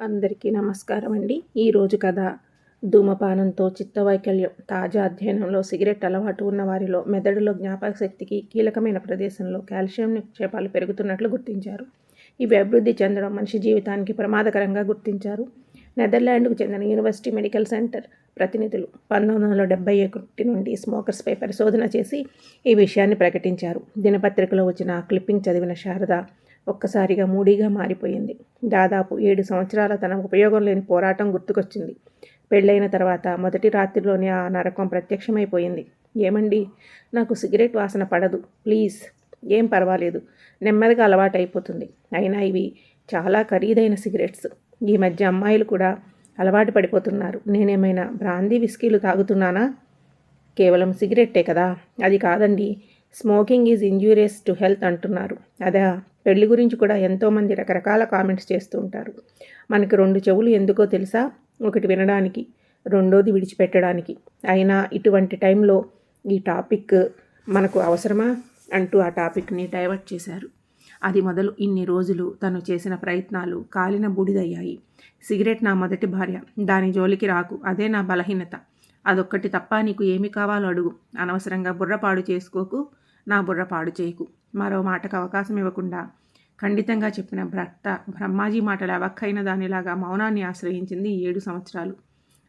అందరికీ నమస్కారం అండి. ఈరోజు కథ ధూమపానంతో చిత్తవైకల్యం తాజా అధ్యయనంలో సిగరెట్ అలవాటు ఉన్న వారిలో మెదడులో జ్ఞాపక శక్తికి కీలకమైన ప్రదేశంలో కాల్షియం నిక్షేపాలు పెరుగుతున్నట్లు గుర్తించారు. ఇవి అభివృద్ధి చెందడం మనిషి జీవితానికి ప్రమాదకరంగా గుర్తించారు. నెదర్లాండ్కు చెందిన యూనివర్సిటీ మెడికల్ సెంటర్ ప్రతినిధులు పంతొమ్మిది వందల డెబ్బై ఒకటి నుండి స్మోకర్స్పై పరిశోధన చేసి ఈ విషయాన్ని ప్రకటించారు. దినపత్రికలో వచ్చిన క్లిప్పింగ్ చదివిన శారద ఒక్కసారిగా మూడీగా మారిపోయింది. దాదాపు ఏడు సంవత్సరాల తన ఉపయోగం లేని పోరాటం గుర్తుకొచ్చింది. పెళ్ళైన తర్వాత మొదటి రాత్రిలోనే ఆ నరకం ప్రత్యక్షమైపోయింది. ఏమండి? నాకు సిగరెట్ వాసన పడదు. ప్లీజ్. ఏం పర్వాలేదు. నెమ్మదిగా అలవాటు అయిపోతుంది అయినా ఇవి చాలా ఖరీదైన సిగరెట్స్. ఈ మధ్య అమ్మాయిలు కూడా అలవాటు పడిపోతున్నారు. నేనేమైనా బ్రాందీ విస్కీలు తాగుతున్నానా? కేవలం సిగరెట్టే కదా. అది కాదండి. Smoking is injurious to health అంటున్నారు. అదా పెళ్ళి గురించి కూడా ఎంతోమంది రకరకాల కామెంట్స్ చేస్తూ ఉంటారు. మనకి రెండు చెవులు ఎందుకో తెలుసా? ఒకటి వినడానికి రెండోది విడిచిపెట్టడానికి. అయినా ఇటువంటి టైంలో ఈ టాపిక్ మనకు అవసరమా? అంటూ ఆ టాపిక్ని డైవర్ట్ చేశారు. అది మొదలు ఇన్ని రోజులు తను చేసిన ప్రయత్నాలు కాలిన బూడిదయ్యాయి. సిగరెట్ నా మొదటి భార్య. దాని జోలికి రాకు. అదే నా బలహీనత. అదొక్కటి తప్ప నీకు ఏమి కావాలో అడుగు. అనవసరంగా బుర్రపాడు చేసుకోకు. నా బుర్ర పాడు చేయకు. మరో మాటకు అవకాశం ఇవ్వకుండా ఖండితంగా చెప్పిన భర్త బ్రహ్మాజీ మాటలు అవక్కైన దానిలాగా మౌనాన్ని ఆశ్రయించింది ఏడు సంవత్సరాలు.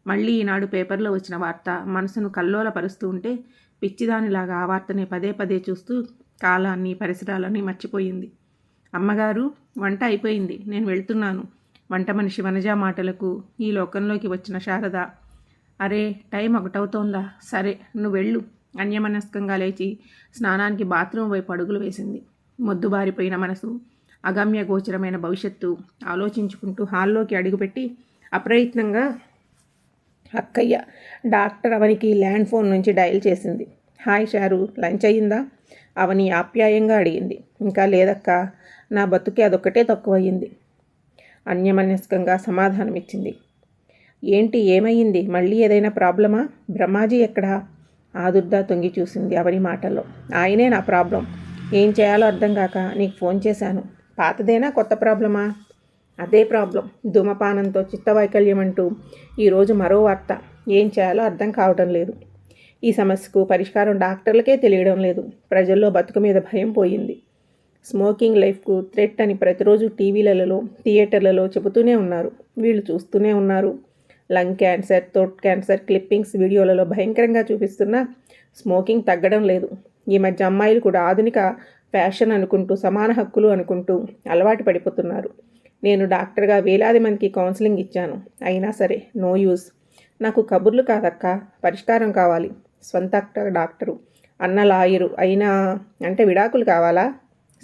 మళ్ళీ ఈనాడు పేపర్లో వచ్చిన వార్త మనసును కల్లోలపరుస్తూ ఉంటే పిచ్చిదానిలాగా ఆ వార్తని పదే పదే చూస్తూ కాలాన్ని పరిసరాలని మర్చిపోయింది. అమ్మగారు వంట అయిపోయింది. నేను వెళ్తున్నాను. వంట మనిషి వనజా మాటలకు ఈ లోకంలోకి వచ్చిన శారద. అరే టైం ఒకటవుతోందా? సరే నువ్వు వెళ్ళు అన్యమనస్కంగా లేచి స్నానానికి బాత్రూమ్ వైపు అడుగులు వేసింది. మొద్దుబారిపోయిన మనసు అగమ్య గోచరమైన భవిష్యత్తు ఆలోచించుకుంటూ హాల్లోకి అడుగుపెట్టి అప్రయత్నంగా అక్కయ్య డాక్టర్ అవనికి ల్యాండ్ ఫోన్ నుంచి డయల్ చేసింది. హాయ్ షారు లంచ్ అయ్యిందా? అవని ఆప్యాయంగా అడిగింది. ఇంకా లేదక్క నా బతుకే అదొక్కటే తక్కువయ్యింది. అన్యమనస్కంగా సమాధానం ఇచ్చింది ఏంటి ఏమయ్యింది? మళ్ళీ ఏదైనా ప్రాబ్లమా? బ్రహ్మాజీ ఎక్కడా? ఆదుర్దా తొంగి చూసింది అవని మాటల్లో. ఆయనే నా ప్రాబ్లం. ఏం చేయాలో అర్థం కాక నీకు ఫోన్ చేశాను. పాతదేనా కొత్త ప్రాబ్లమా? అదే ప్రాబ్లం. ధూమపానంతో చిత్తవైకల్యం అంటూ ఈరోజు మరో వార్త. ఏం చేయాలో అర్థం కావటం లేదు. ఈ సమస్యకు పరిష్కారం డాక్టర్లకే తెలియడం లేదు. ప్రజల్లో బతుకు మీద భయం పోయింది. స్మోకింగ్ లైఫ్కు థ్రెట్ అని ప్రతిరోజు టీవీలలో థియేటర్లలో చెబుతూనే ఉన్నారు. వీళ్ళు చూస్తూనే ఉన్నారు. Lung cancer throat cancer clippings వీడియోలలో భయంకరంగా చూపిస్తున్న స్మోకింగ్ తగ్గడం లేదు. ఈ మధ్య అమ్మాయిలు కూడా ఆధునిక ఫ్యాషన్ అనుకుంటూ సమాన హక్కులు అనుకుంటూ అలవాటు పడిపోతున్నారు. నేను డాక్టర్గా వేలాది మందికి కౌన్సిలింగ్ ఇచ్చాను. అయినా సరే నో యూస్ నాకు కబుర్లు కాదక్క పరిష్కారం కావాలి. స్వంత డాక్టరు. అన్న లాయరు అయినా అంటే విడాకులు కావాలా?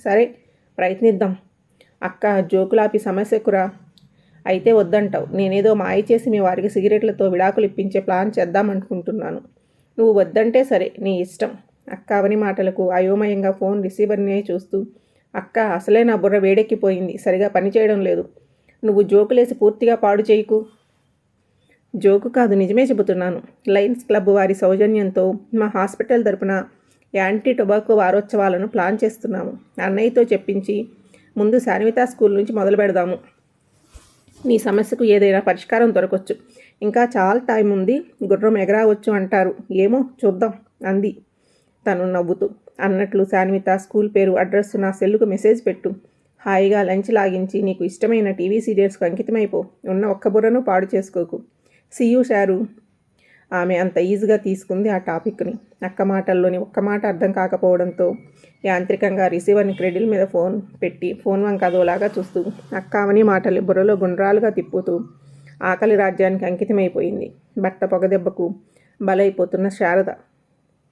సరే ప్రయత్నిద్దాం. అక్క జోకులాపి సమస్యకురా. అయితే వద్దంటావు. నేనేదో మాయ చేసి మీ వారికి సిగరెట్లతో విడాకులు ఇప్పించే ప్లాన్ చేద్దామనుకుంటున్నాను నువ్వు వద్దంటే సరే నీ ఇష్టం. అక్క అవని మాటలకు అయోమయంగా ఫోన్ రిసీవర్నే చూస్తూ అక్క అసలే నా బుర్ర వేడెక్కిపోయింది సరిగా పనిచేయడం లేదు. నువ్వు జోకులేసి పూర్తిగా పాడు చేయకు. జోకు కాదు నిజమే చెబుతున్నాను. లయన్స్ క్లబ్ వారి సౌజన్యంతో మా హాస్పిటల్ తరపున యాంటీ టొబాకో వారోత్సవాలను ప్లాన్ చేస్తున్నాము. అన్నయ్యతో చెప్పించి ముందు శాన్వితా స్కూల్ నుంచి మొదలు పెడదాము నీ సమస్యకు ఏదైనా పరిష్కారం దొరకొచ్చు. ఇంకా చాలా టైం ఉంది. గుర్రం ఎగరావచ్చు అంటారు. ఏమో చూద్దాం అంది. తను నవ్వుతూ. అన్నట్లు శాన్విత స్కూల్ పేరు అడ్రస్ నా సెల్లుకు మెసేజ్ పెట్టు. హాయిగా లంచ్ లాగించి నీకు ఇష్టమైన టీవీ సీరియల్స్కు అంకితమైపో. ఉన్న ఒక్క బుర్రను పాడు చేసుకోకు. See you Sharu. ఆమె అంత ఈజీగా తీసుకుంది ఆ టాపిక్ని. అక్క మాటల్లోని ఒక్క మాట అర్థం కాకపోవడంతో యాంత్రికంగా రిసీవర్ని క్రెడిల్ మీద ఫోన్ పెట్టి ఫోన్ వంక అదోలాగా చూస్తూ అక్కావని మాటలు బుర్రలో గుండ్రాలుగా తిప్పుతూ ఆకలి రాజ్యానికి అంకితమైపోయింది. భర్త పొగదెబ్బకు బలైపోతున్న శారద.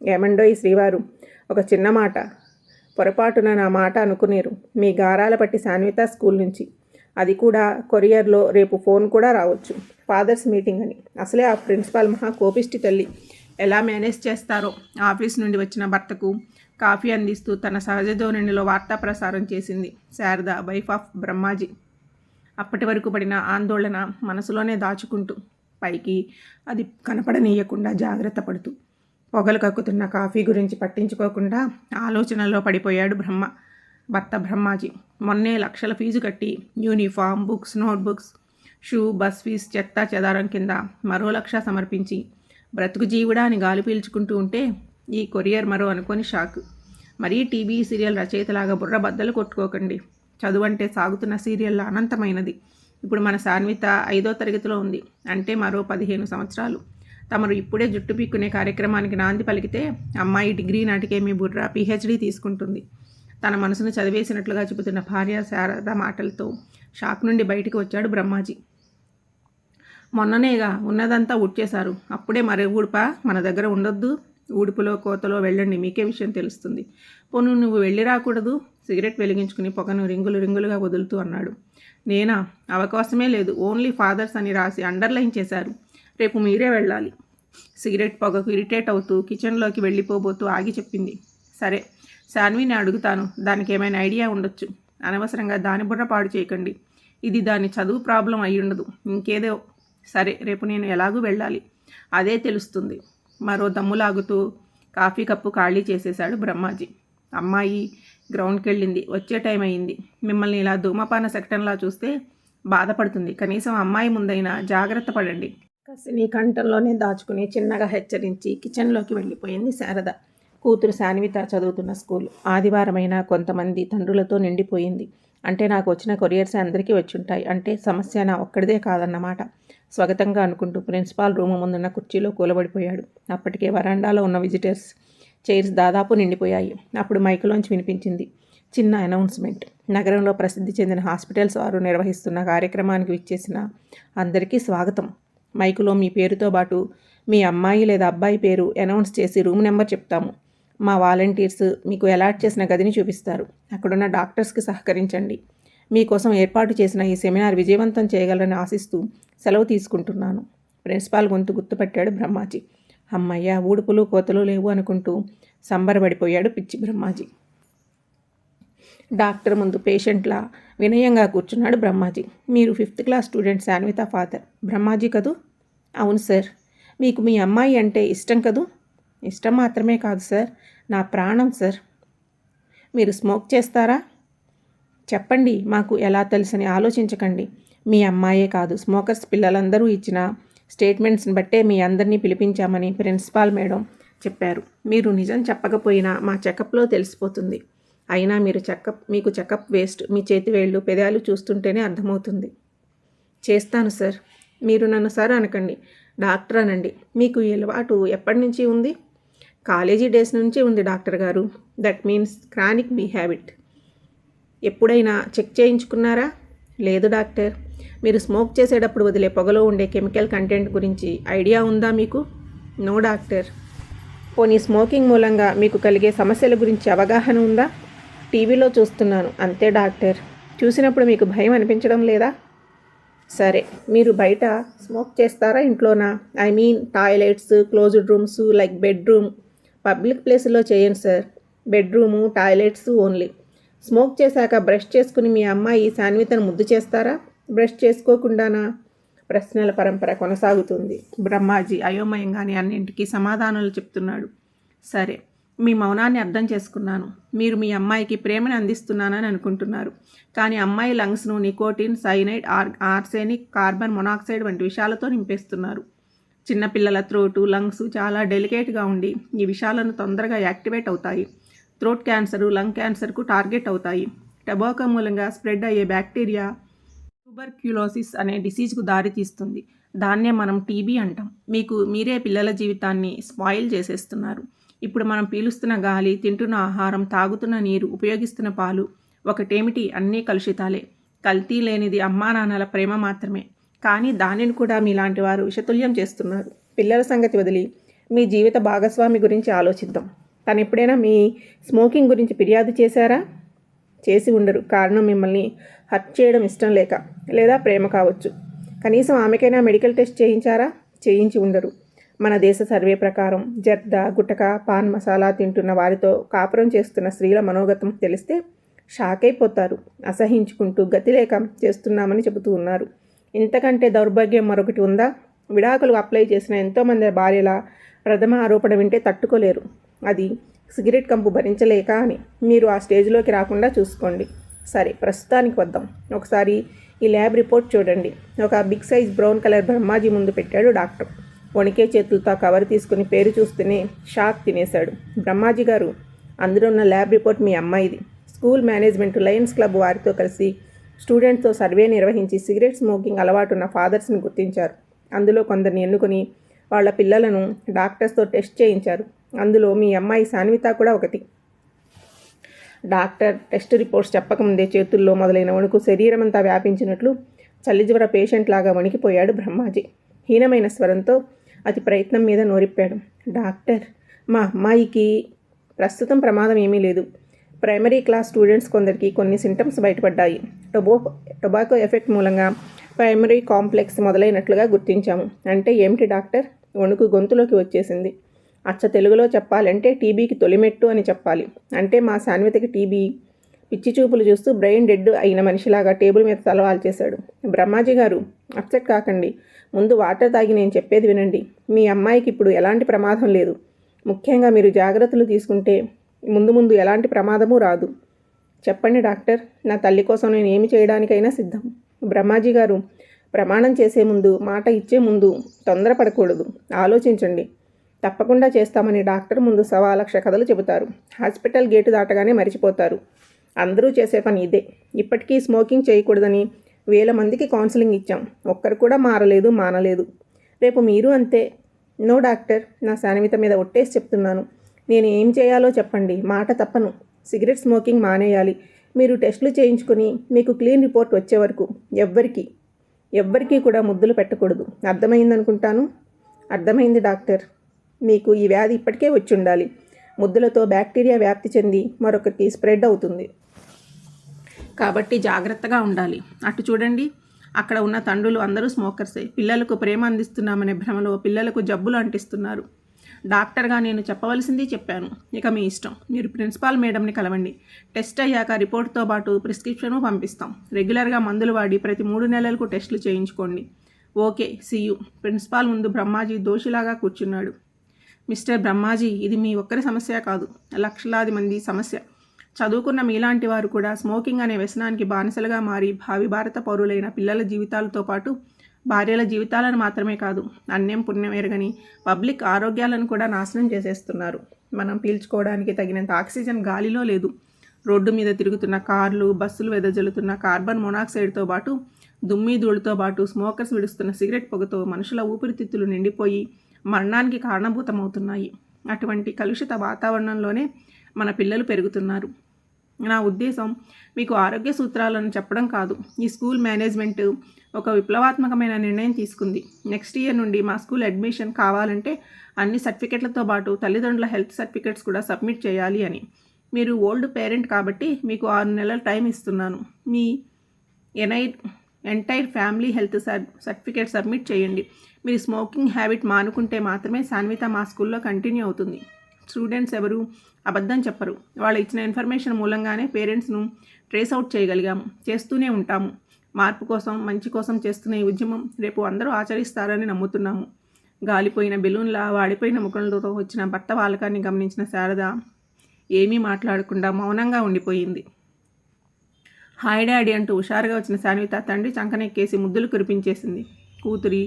ఏమండోయి శ్రీవారు? ఒక చిన్న మాట. పొరపాటున నా మాట అనుకునేరు. మీ గారాల పట్టి శాన్విత స్కూల్ నుంచి అది కూడా కొరియర్లో రేపు ఫోన్ కూడా రావచ్చు. ఫాదర్స్ మీటింగ్ అని. అసలే ఆ ప్రిన్సిపాల్ మహా కోపిష్టి తల్లి ఎలా మేనేజ్ చేస్తారో ఆఫీస్ నుండి వచ్చిన భర్తకు కాఫీ అందిస్తూ తన సహజ ధోరణిలో వార్తా ప్రసారం చేసింది శారద వైఫ్ ఆఫ్ బ్రహ్మాజీ. అప్పటి వరకు పడిన ఆందోళన మనసులోనే దాచుకుంటూ పైకి అది కనపడనీయకుండా జాగ్రత్త పడుతూ పొగలు కక్కుతున్న కాఫీ గురించి పట్టించుకోకుండా ఆలోచనలో పడిపోయాడు బ్రహ్మ. భర్త బ్రహ్మాజీ. మొన్నే లక్షల ఫీజు కట్టి uniform books notebooks shoe bus fees చెత్త చెదారం కింద మరో లక్ష సమర్పించి బ్రతుకు జీవుడా అని గాలి పీల్చుకుంటూ ఉంటే ఈ కొరియర్ మరో అనుకొని షాక్. మరీ టీవీ సీరియల్ రచయితలాగా బుర్ర బద్దలు కొట్టుకోకండి. చదువు అంటే సాగుతున్న సీరియల్ అనంతమైనది. ఇప్పుడు మన సాన్విత ఐదో తరగతిలో ఉంది. అంటే మరో పదిహేను సంవత్సరాలు. తమరు ఇప్పుడే జుట్టు పీక్కునే కార్యక్రమానికి నాంది పలికితే అమ్మాయి డిగ్రీ నాటికే మీ బుర్ర పిహెచ్డీ తీసుకుంటుంది. తన మనసును చదివేసినట్లుగా చెబుతున్న భార్య శారద మాటలతో షాక్ నుండి బయటికి వచ్చాడు బ్రహ్మాజీ. మొన్ననేగా ఉన్నదంతా ఉడ్చేశారు. అప్పుడే మరే ఊడుప? మన దగ్గర ఉండొద్దు. ఊడుపులో కోతలో వెళ్ళండి. మీకే విషయం తెలుస్తుంది. పోను నువ్వు వెళ్ళి రాకూడదు? సిగరెట్ వెలిగించుకుని పొగను రింగులు రింగులుగా వదులుతూ అన్నాడు. నేనా? అవకాశమే లేదు. ఓన్లీ ఫాదర్స్ అని రాసి అండర్లైన్ చేశారు. రేపు మీరే వెళ్ళాలి. సిగరెట్ పొగకు ఇరిటేట్ అవుతూ కిచెన్లోకి వెళ్ళిపోబోతూ ఆగి చెప్పింది. సరే. శాన్విని అడుగుతాను. దానికి ఏమైనా ఐడియా ఉండొచ్చు. అనవసరంగా దాని బుర్ర పాడు చేయకండి. ఇది దాని చదువు ప్రాబ్లం అయి ఉండదు. ఇంకేదో సరే రేపు నేను ఎలాగూ వెళ్ళాలి. అదే తెలుస్తుంది. మరో దమ్ములాగుతూ కాఫీ కప్పు ఖాళీ చేసేశాడు బ్రహ్మాజీ. అమ్మాయి గ్రౌండ్కి వెళ్ళింది వచ్చే టైం అయింది. మిమ్మల్ని ఇలా ధూమపాన సెక్టన్లా చూస్తే బాధపడుతుంది. కనీసం అమ్మాయి ముందైనా జాగ్రత్త పడండి. కసిని కంఠంలోనే దాచుకుని చిన్నగా హెచ్చరించి కిచెన్లోకి వెళ్ళిపోయింది శారద. కూతురు శాన్విత చదువుతున్న స్కూల్. ఆదివారమైన కొంతమంది తండ్రులతో నిండిపోయింది. అంటే నాకు వచ్చిన కొరియర్స్ అందరికీ వచ్చుంటాయి. అంటే సమస్య నా ఒక్కడిదే కాదన్నమాట. స్వాగతంగా అనుకుంటూ ప్రిన్సిపాల్ రూము ముందున్న కుర్చీలో కూలబడిపోయాడు. అప్పటికే వరాండాలో ఉన్న విజిటర్స్ చైర్స్ దాదాపు నిండిపోయాయి. అప్పుడు మైకులోంచి వినిపించింది. చిన్న అనౌన్స్మెంట్. నగరంలో ప్రసిద్ధి చెందిన హాస్పిటల్స్ వారు నిర్వహిస్తున్న కార్యక్రమానికి విచ్చేసిన అందరికీ స్వాగతం. మైకులో మీ పేరుతో పాటు మీ అమ్మాయి లేదా అబ్బాయి పేరు అనౌన్స్ చేసి రూమ్ నెంబర్ చెప్తాము. మా వాలంటీర్స్ మీకు అలాట్ చేసిన గదిని చూపిస్తారు. అక్కడున్న డాక్టర్స్కి సహకరించండి. మీకోసం ఏర్పాటు చేసిన ఈ సెమినార్ విజయవంతం చేయగలరని ఆశిస్తూ సెలవు తీసుకుంటున్నాను. ప్రిన్సిపాల్ గొంతు గుర్తుపెట్టాడు బ్రహ్మాజీ. అమ్మయ్య ఊడుపులు కోతలు లేవు అనుకుంటూ సంబరపడిపోయాడు పిచ్చి బ్రహ్మాజీ. డాక్టర్ ముందు పేషెంట్లా వినయంగా కూర్చున్నాడు బ్రహ్మాజీ. మీరు fifth class student Sanvita father. Brahmaji కదూ? అవును సార్. మీకు మీ అమ్మాయి అంటే ఇష్టం కదూ? ఇష్టం మాత్రమే కాదు సార్. నా ప్రాణం సార్. మీరు స్మోక్ చేస్తారా? చెప్పండి మాకు ఎలా తెలుసని ఆలోచించకండి. మీ అమ్మాయే కాదు స్మోకర్స్ పిల్లలందరూ ఇచ్చిన స్టేట్మెంట్స్ని బట్టే మీ అందరినీ పిలిపించామని ప్రిన్సిపాల్ మేడం చెప్పారు. మీరు నిజం చెప్పకపోయినా మా చెకప్లో తెలిసిపోతుంది. అయినా మీరు చెకప్ మీకు చెకప్ వేస్ట్ మీ చేతి వేళ్ళు పెదాలు చూస్తుంటేనే అర్థమవుతుంది. చేస్తాను సార్. మీరు నన్ను సార్ అనకండి డాక్టర్ అనండి. మీకు ఈ అలవాటు ఎప్పటి నుంచి ఉంది? కాలేజీ డేస్ నుంచి ఉంది డాక్టర్ గారు. That means chronic be habit ఎప్పుడైనా చెక్ చేయించుకున్నారా? లేదు డాక్టర్. మీరు స్మోక్ చేసేటప్పుడు వదిలే పొగలో ఉండే కెమికల్ కంటెంట్ గురించి ఐడియా ఉందా మీకు? No doctor. పోనీ స్మోకింగ్ మూలంగా మీకు కలిగే సమస్యల గురించి అవగాహన ఉందా? టీవీలో చూస్తున్నాను. అంతే డాక్టర్. చూసినప్పుడు మీకు భయం అనిపించడం లేదా? సరే. మీరు బయట స్మోక్ చేస్తారా ఇంట్లోనా? I mean toilets closed rooms like bedroom public ప్లేస్లో చేయండి sir. Bedroom toilets only. Smoke చేశాక బ్రష్ చేసుకుని మీ అమ్మాయి శాన్వితను ముద్దు చేస్తారా? బ్రష్ చేసుకోకుండానా? ప్రశ్నల పరంపర కొనసాగుతుంది. బ్రహ్మాజీ అయోమయంగానే అన్నింటికీ సమాధానాలు చెప్తున్నాడు. సరే మీ మౌనాన్ని అర్థం చేసుకున్నాను. మీరు మీ అమ్మాయికి ప్రేమను అందిస్తున్నానని అనుకుంటున్నారు. కానీ అమ్మాయి లంగ్స్ను nicotine cyanide or arsenic carbon monoxide వంటి విషయాలతో నింపేస్తున్నారు. చిన్నపిల్లల త్రోటు లంగ్స్ చాలా డెలికేట్గా ఉండి ఈ విషయాలను తొందరగా యాక్టివేట్ అవుతాయి. థ్రోట్ క్యాన్సరు లంగ్ క్యాన్సర్కు టార్గెట్ అవుతాయి. టబాకో మూలంగా స్ప్రెడ్ అయ్యే బ్యాక్టీరియా ట్యూబర్క్యులోసిస్ అనే డిసీజ్కు దారితీస్తుంది దాన్నే మనం టీబీ అంటాం. మీకు మీరే పిల్లల జీవితాన్ని స్పాయిల్ చేసేస్తున్నారు. ఇప్పుడు మనం పీలుస్తున్న గాలి తింటున్న ఆహారం తాగుతున్న నీరు ఉపయోగిస్తున్న పాలు ఒకటేమిటి? అన్నీ కలుషితాలే. కల్తీ లేనిది అమ్మా నాన్నల ప్రేమ మాత్రమే. కానీ దానిని కూడా మీలాంటి వారు విషతుల్యం చేస్తున్నారు. పిల్లల సంగతి వదిలి మీ జీవిత భాగస్వామి గురించి ఆలోచిద్దాం. తను ఎప్పుడైనా మీ స్మోకింగ్ గురించి ఫిర్యాదు చేశారా? చేసి ఉండరు. కారణం మిమ్మల్ని హర్ట్ చేయడం ఇష్టం లేక లేదా ప్రేమ కావచ్చు. కనీసం ఆమెకైనా మెడికల్ టెస్ట్ చేయించారా? చేయించి ఉండరు. మన దేశ సర్వే ప్రకారం జర్ద గుటక పాన్ మసాలా తింటున్న వారితో కాపురం చేస్తున్న స్త్రీల మనోగతం తెలిస్తే షాక్ అయిపోతారు అసహించుకుంటూ గతిలేక చేస్తున్నామని చెబుతూ ఉన్నారు. ఇంతకంటే దౌర్భాగ్యం మరొకటి ఉందా? విడాకులు అప్లై చేసిన ఎంతోమంది భార్యల ప్రథమ ఆరోపణ వింటే తట్టుకోలేరు. అది సిగరెట్ కంపు భరించలేక అని. మీరు ఆ స్టేజ్లోకి రాకుండా చూసుకోండి. సరే ప్రస్తుతానికి వద్దాం. ఒకసారి ఈ ల్యాబ్ రిపోర్ట్ చూడండి. ఒక big size brown colour Brahmaji ముందు పెట్టాడు డాక్టర్. వణికే చేతులతో కవర్ తీసుకుని పేరు చూస్తూనే షాక్ తినేశాడు. బ్రహ్మాజీ గారు అందులో ఉన్న ల్యాబ్ రిపోర్ట్ మీ అమ్మాయిది. స్కూల్ మేనేజ్మెంట్ లయన్స్ క్లబ్ వారితో కలిసి స్టూడెంట్స్తో సర్వే నిర్వహించి సిగరెట్ స్మోకింగ్ అలవాటున్న ఫాదర్స్ని గుర్తించారు. అందులో కొందరిని ఎన్నుకొని వాళ్ళ పిల్లలను డాక్టర్స్తో టెస్ట్ చేయించారు. అందులో మీ అమ్మాయి సాన్విత కూడా ఒకటి. డాక్టర్ టెస్ట్ రిపోర్ట్స్ చెప్పకముందే చేతుల్లో మొదలైన వణుకు శరీరం అంతా వ్యాపించినట్లు చల్లిజ్వర పేషెంట్ లాగా వణికిపోయాడు బ్రహ్మాజీ. హీనమైన స్వరంతో అతి ప్రయత్నం మీద నోరిప్పాడు. డాక్టర్ మా అమ్మాయికి ప్రస్తుతం ప్రమాదం ఏమీ లేదు. ప్రైమరీ క్లాస్ స్టూడెంట్స్ కొందరికి కొన్ని సింటమ్స్ బయటపడ్డాయి. టొబో టొబాకో ఎఫెక్ట్ మూలంగా ప్రైమరీ కాంప్లెక్స్ మొదలైనట్లుగా గుర్తించాము. అంటే ఏమిటి డాక్టర్? వణుకు గొంతులోకి వచ్చేసింది. అచ్చ తెలుగులో చెప్పాలంటే టీబీకి తొలిమెట్టు అని చెప్పాలి. అంటే మా సాన్వితకి టీబీ పిచ్చి చూపులు చూస్తూ బ్రెయిన్ డెడ్ అయిన మనిషిలాగా టేబుల్ మీద తలవాల్ చేశాడు బ్రహ్మాజీ గారు అప్సెట్ కాకండి. ముందు వాటర్ తాగి నేను చెప్పేది వినండి. మీ అమ్మాయికి ఇప్పుడు ఎలాంటి ప్రమాదం లేదు. ముఖ్యంగా మీరు జాగ్రత్తలు తీసుకుంటే ముందు ముందు ఎలాంటి ప్రమాదము రాదు. చెప్పండి డాక్టర్ నా తల్లి కోసం నేను ఏమి చేయడానికైనా సిద్ధం. బ్రహ్మాజీ గారు ప్రమాణం చేసే ముందు మాట ఇచ్చే ముందు తొందరపడకూడదు. ఆలోచించండి. తప్పకుండా చేస్తామని డాక్టర్ ముందు సవా లక్ష కథలు చెబుతారు. హాస్పిటల్ గేటు దాటగానే మరిచిపోతారు. అందరూ చేసే పని ఇదే. ఇప్పటికీ స్మోకింగ్ చేయకూడదని వేల మందికి కౌన్సిలింగ్ ఇచ్చాం. ఒక్కరు కూడా మారలేదు మానలేదు. రేపు మీరు అంతే. నో డాక్టర్ నా సాన్విత మీద ఒట్టేసి చెప్తున్నాను. నేను ఏం చేయాలో చెప్పండి. మాట తప్పను. సిగరెట్ స్మోకింగ్ మానేయాలి. మీరు టెస్టులు చేయించుకుని మీకు క్లీన్ రిపోర్ట్ వచ్చే వరకు ఎవ్వరికీ ఎవ్వరికీ కూడా ముద్దులు పెట్టకూడదు. అర్థమైందనుకుంటాను? అర్థమైంది డాక్టర్. మీకు ఈ వ్యాధి ఇప్పటికే వచ్చి ఉండాలి ముద్దులతో బ్యాక్టీరియా వ్యాప్తి చెంది మరొకరికి స్ప్రెడ్ అవుతుంది. కాబట్టి జాగ్రత్తగా ఉండాలి. అటు చూడండి. అక్కడ ఉన్న తండ్రులు అందరూ స్మోకర్సే. పిల్లలకు ప్రేమ అందిస్తున్నామనే భ్రమలో పిల్లలకు జబ్బులు అంటిస్తున్నారు. డాక్టర్గా నేను చెప్పవలసింది చెప్పాను. ఇక మీ ఇష్టం. మీరు ప్రిన్సిపాల్ మేడంని కలవండి. టెస్ట్ అయ్యాక రిపోర్ట్తో పాటు ప్రిస్క్రిప్షను పంపిస్తాం. రెగ్యులర్గా మందులు వాడి ప్రతి మూడు నెలలకు టెస్టులు చేయించుకోండి. ఓకే సియు ప్రిన్సిపాల్ ముందు బ్రహ్మాజీ దోషిలాగా కూర్చున్నాడు. మిస్టర్ బ్రహ్మాజీ ఇది మీ ఒక్కరి సమస్య కాదు. లక్షలాది మంది సమస్య. చదువుకున్న మీలాంటి వారు కూడా స్మోకింగ్ అనే వ్యసనానికి బానిసలుగా మారి భావి భారత పౌరులైన పిల్లల జీవితాలతో పాటు భార్యల జీవితాలను మాత్రమే కాదు అన్యం పుణ్యం ఎరగని పబ్లిక్ ఆరోగ్యాలను కూడా నాశనం చేసేస్తున్నారు. మనం పీల్చుకోవడానికి తగినంత ఆక్సిజన్ గాలిలో లేదు. రోడ్డు మీద తిరుగుతున్న కార్లు బస్సులు వెదజల్లుతున్న కార్బన్ మొనాక్సైడ్తో పాటు దుమ్మి ధూళితో పాటు స్మోకర్స్ విడుస్తున్న సిగరెట్ పొగతో మనుషుల ఊపిరితిత్తులు నిండిపోయి మరణానికి కారణభూతమవుతున్నాయి. అటువంటి కలుషిత వాతావరణంలోనే మన పిల్లలు పెరుగుతున్నారు. నా ఉద్దేశం మీకు ఆరోగ్య సూత్రాలను చెప్పడం కాదు. ఈ స్కూల్ మేనేజ్మెంట్ ఒక విప్లవాత్మకమైన నిర్ణయం తీసుకుంది. నెక్స్ట్ ఇయర్ నుండి మా స్కూల్ అడ్మిషన్ కావాలంటే అన్ని సర్టిఫికెట్లతో పాటు తల్లిదండ్రుల హెల్త్ సర్టిఫికెట్స్ కూడా సబ్మిట్ చేయాలి అని. మీరు ఓల్డ్ పేరెంట్ కాబట్టి మీకు ఆరు నెలల టైం ఇస్తున్నాను. మీ ఎనై entire family health certificate submit చేయండి. మీరు స్మోకింగ్ హ్యాబిట్ మానుకుంటే మాత్రమే సాన్విత మా స్కూల్లో కంటిన్యూ అవుతుంది. స్టూడెంట్స్ ఎవరు అబద్ధం చెప్పరు. వాళ్ళు ఇచ్చిన ఇన్ఫర్మేషన్ మూలంగానే పేరెంట్స్ను ట్రేస్ అవుట్ చేయగలిగాము. చేస్తూనే ఉంటాము. మార్పు కోసం మంచి కోసం చేస్తున్న ఈ ఉద్యమం రేపు అందరూ ఆచరిస్తారని నమ్ముతున్నాము. గాలిపోయిన బెలూన్లా వాడిపోయిన ముఖంతో వచ్చిన భర్త వాలకాన్ని గమనించిన శారద ఏమీ మాట్లాడకుండా మౌనంగా ఉండిపోయింది. హాయ్ డాడీ అంటూ హుషారుగా వచ్చిన శాన్విత తండ్రి చంకనెక్కేసి ముద్దులు కురిపించేసింది. కూతురి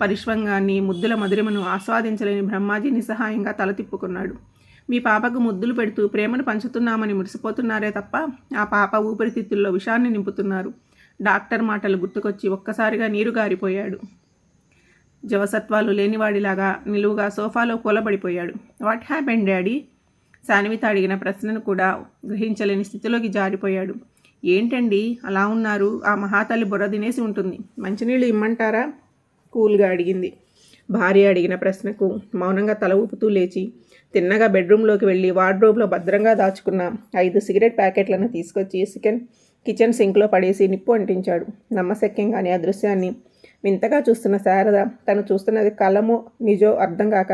పరిశ్వంగాన్ని ముద్దుల మధురిమను ఆస్వాదించలేని బ్రహ్మాజీ నిస్సహాయంగా తల తిప్పుకున్నాడు. మీ పాపకు ముద్దులు పెడుతూ ప్రేమను పంచుతున్నామని మురిసిపోతున్నారే తప్ప ఆ పాప ఊపిరితిత్తుల్లో విషాన్ని నింపుతున్నారు. డాక్టర్ మాటలు గుర్తుకొచ్చి ఒక్కసారిగా నీరు గారిపోయాడు. జవసత్వాలు లేనివాడిలాగా నిలువుగా సోఫాలో కూలబడిపోయాడు. What happen daddy? శాన్విత అడిగిన ప్రశ్నను కూడా గ్రహించలేని స్థితిలోకి జారిపోయాడు. ఏంటండి? అలా ఉన్నారు. ఆ మహాతల్లి బుర్ర తినేసి ఉంటుంది. మంచినీళ్ళు ఇమ్మంటారా? కూల్గా అడిగింది. భార్య అడిగిన ప్రశ్నకు మౌనంగా తల ఊపుతూ లేచి తిన్నగా బెడ్రూమ్లోకి వెళ్ళి వార్డ్రోబ్లో భద్రంగా దాచుకున్న ఐదు సిగరెట్ ప్యాకెట్లను తీసుకొచ్చి చికెన్ కిచెన్ సింక్లో పడేసి నిప్పు అంటించాడు. నమ్మశక్యంగాని ఆ దృశ్యాన్ని వింతగా చూస్తున్న శారద తను చూస్తున్నది కలమో నిజో అర్థం కాక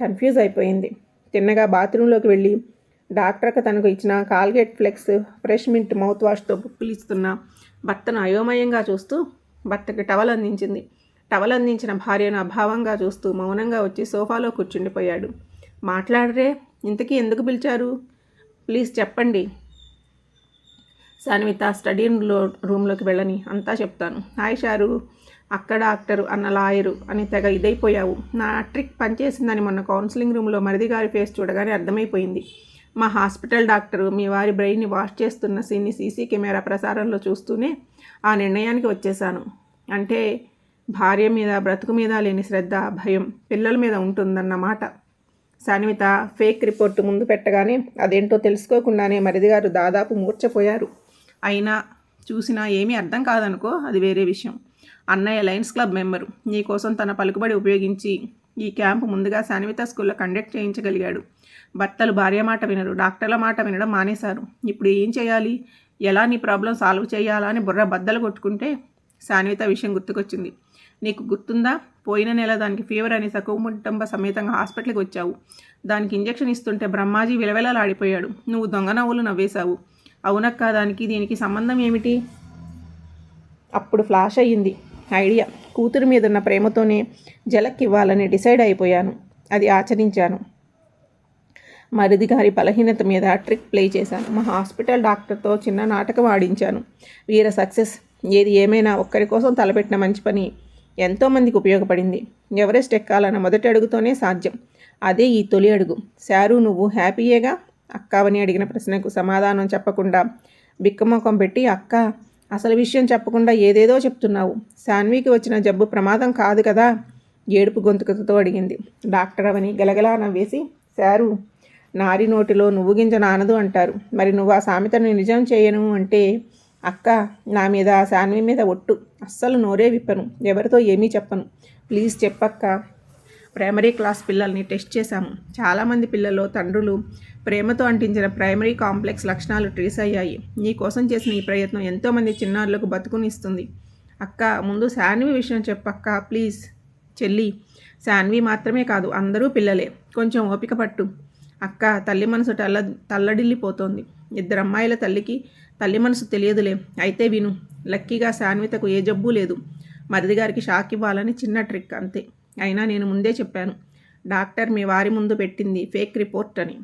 కన్ఫ్యూజ్ అయిపోయింది. తిన్నగా బాత్రూంలోకి వెళ్ళి డాక్టర్కి తనకు ఇచ్చిన Colgate flex fresh mint mouth వాష్తో పుప్పిలిస్తున్న భర్తను అయోమయంగా చూస్తూ భర్తకి టవల్ అందించింది. టవల్ అందించిన భార్యను అభావంగా చూస్తూ మౌనంగా వచ్చి సోఫాలో కూర్చుండిపోయాడు. మాట్లాడరే. ఇంతకీ ఎందుకు పిలిచారు? ప్లీజ్ చెప్పండి. సాన్విత స్టడీ రూమ్లోకి వెళ్ళని. అంతా చెప్తాను. హాయ్ షారు. అక్క డాక్టరు అన్న లాయరు అని తెగ ఇదైపోయావు. నా ట్రిక్ పనిచేసిందని మొన్న కౌన్సిలింగ్ రూమ్లో మరిది గారి ఫేస్ చూడగానే అర్థమైపోయింది. మా హాస్పిటల్ డాక్టరు మీ వారి బ్రెయిన్ని వాష్ చేస్తున్న సీన్ని సీసీ కెమెరా ప్రసారంలో చూస్తూనే ఆ నిర్ణయానికి వచ్చేశాను. అంటే భార్య మీద బ్రతుకు మీద లేని శ్రద్ధ భయం పిల్లల మీద ఉంటుందన్నమాట. సాన్విత ఫేక్ రిపోర్ట్ ముందు పెట్టగానే అదేంటో తెలుసుకోకుండానే మరిది గారు దాదాపు మూర్చపోయారు అయినా చూసినా ఏమీ అర్థం కాదనుకో అది వేరే విషయం. అన్నయ్య లయన్స్ క్లబ్ మెంబరు. నీకోసం తన పలుకుబడి ఉపయోగించి ఈ క్యాంపు ముందుగా శానివిత స్కూల్లో కండక్ట్ చేయించగలిగాడు. భర్తలు భార్య మాట వినరు డాక్టర్ల మాట వినడం మానేశారు. ఇప్పుడు ఏం చేయాలి? ఎలా నీ ప్రాబ్లం సాల్వ్ చేయాలా అని బుర్ర బద్దలు కొట్టుకుంటే శానివిత విషయం గుర్తుకొచ్చింది. నీకు గుర్తుందా? పోయిన నెల దానికి ఫీవర్ అని సకుటుంబ సమేతంగా హాస్పిటల్కి వచ్చావు. దానికి ఇంజెక్షన్ ఇస్తుంటే బ్రహ్మాజీ విలవెలలాడిపోయాడు. నువ్వు దొంగ నవ్వులు నవ్వేశావు. అవునక్క దానికి దీనికి సంబంధం ఏమిటి? అప్పుడు ఫ్లాష్ అయ్యింది. ఐడియా. కూతురు మీద ఉన్న ప్రేమతోనే జలక్కివ్వాలని డిసైడ్ అయిపోయాను. అది ఆచరించాను. మరిది గారి బలహీనత మీద ట్రిక్ ప్లే చేశాను. మా హాస్పిటల్ డాక్టర్తో చిన్న నాటకం ఆడించాను. వీర సక్సెస్. ఏది ఏమైనా ఒక్కరి కోసం తలపెట్టిన మంచి పని. ఎంతోమందికి ఉపయోగపడింది. ఎవరెస్ట్ ఎక్కాలన్న మొదటి అడుగుతోనే సాధ్యం. అదే ఈ తొలి అడుగు. శారు నువ్వు హ్యాపీయేగా అక్కావని అడిగిన ప్రశ్నకు సమాధానం చెప్పకుండా బిక్కమొఖం పెట్టి అక్క అసలు విషయం చెప్పకుండా ఏదేదో చెప్తున్నావు. శాన్వికి వచ్చిన జబ్బు ప్రమాదం కాదు కదా? ఏడుపు గొంతుకతో అడిగింది. డాక్టర్ అవని గలగలా నవ్వేసి శారు నారి నోటిలో నువ్వు గింజ నానదు అంటారు. మరి నువ్వు ఆ సామెతను నిజం చేయను అంటే అక్క నా మీద శాన్వి మీద ఒట్టు. అస్సలు నోరే విప్పను. ఎవరితో ఏమీ చెప్పను. ప్లీజ్ చెప్పక్క. ప్రైమరీ క్లాస్ పిల్లల్ని టెస్ట్ చేశాము. చాలామంది పిల్లలు తండ్రులు ప్రేమతో అంటించిన ప్రైమరీ కాంప్లెక్స్ లక్షణాలు ట్రేస్ అయ్యాయి. నీ కోసం చేసిన ఈ ప్రయత్నం ఎంతోమంది చిన్నారులకు బతుకునిస్తుంది. అక్క ముందు శాన్వి విషయం చెప్పక్క ప్లీజ్. చెల్లి శాన్వి మాత్రమే కాదు అందరూ పిల్లలే. కొంచెం ఓపిక పట్టు. అక్క తల్లి మనసు తల్ల తల్లడిల్లిపోతోంది. ఇద్దరు అమ్మాయిల తల్లికి తల్లి మనసు తెలియదులే. అయితే విను లక్కీగా శాన్వితకు ఏ జబ్బు లేదు. మరిది గారికి షాక్ ఇవ్వాలని చిన్న ట్రిక్ అంతే. అయినా నేను ముందే చెప్పాను డాక్టర్ మీ వారి ముందు పెట్టింది ఫేక్ రిపోర్ట్ అని.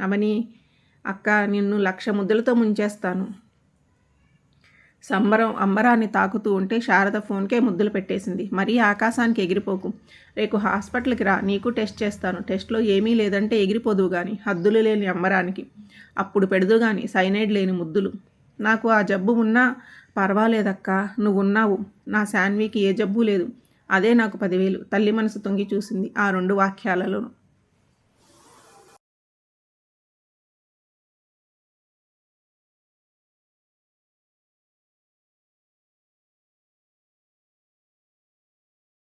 అవని అక్క నిన్ను లక్ష ముద్దలతో ముంచేస్తాను. సంబరం అంబరాన్ని తాకుతూ ఉంటే శారద ఫోన్కే ముద్దులు పెట్టేసింది. మరీ ఆకాశానికి ఎగిరిపోకు. రేపు హాస్పిటల్కి రా నీకు టెస్ట్ చేస్తాను. టెస్ట్లో ఏమీ లేదంటే ఎగిరిపోదువు కానీ హద్దులు లేని అంబరానికి. అప్పుడు పెడదు కానీ సైనైడ్ లేని ముద్దులు. నాకు ఆ జబ్బు ఉన్నా పర్వాలేదక్క నువ్వున్నావు. నా శాన్వికి ఏ జబ్బు లేదు. అదే నాకు పదివేలు. తల్లి మనసు తొంగి చూసింది ఆ రెండు వాక్యాలలోనూ.